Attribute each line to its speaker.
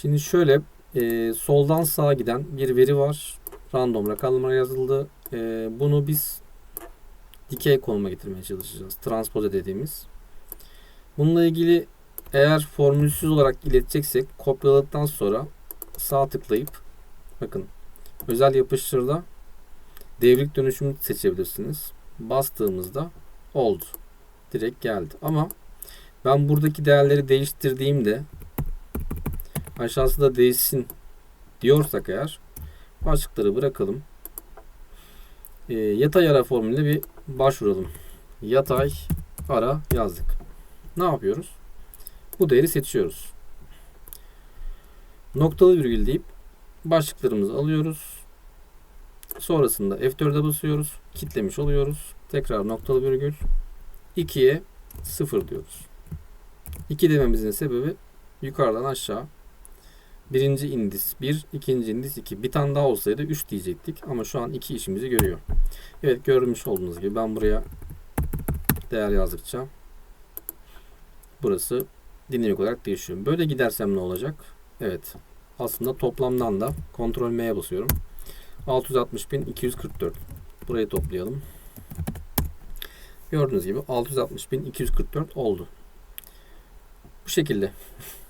Speaker 1: Şimdi şöyle e, soldan sağa giden bir veri var. Random rakamlara yazıldı. E, bunu biz dikey konuma getirmeye çalışacağız. Transpoze dediğimiz. Bununla ilgili eğer formülsüz olarak ileteceksek kopyaladıktan sonra sağ tıklayıp bakın özel yapıştırda devrik dönüşümü seçebilirsiniz. Bastığımızda oldu. Direkt geldi. Ama ben buradaki değerleri değiştirdiğimde aşağısı da değişsin diyorsak eğer başlıkları bırakalım. E, yatay ara formülüne bir başvuralım. Yatay ara yazdık. Ne yapıyoruz? Bu değeri seçiyoruz. Noktalı virgül deyip başlıklarımızı alıyoruz. Sonrasında F4'e basıyoruz. Kitlemiş oluyoruz. Tekrar noktalı virgül 2'ye 0 diyoruz. 2 dememizin sebebi yukarıdan aşağı birinci indis 1, ikinci indis 2. Bir tane daha olsaydı 3 diyecektik ama şu an 2 işimizi görüyor. Evet görmüş olduğunuz gibi ben buraya değer yazdıkça burası dinamik olarak değişiyor. Böyle gidersem ne olacak? Evet. Aslında toplamdan da kontrol M'ye basıyorum. 660.244. Burayı toplayalım. Gördüğünüz gibi 660.244 oldu. Bu şekilde.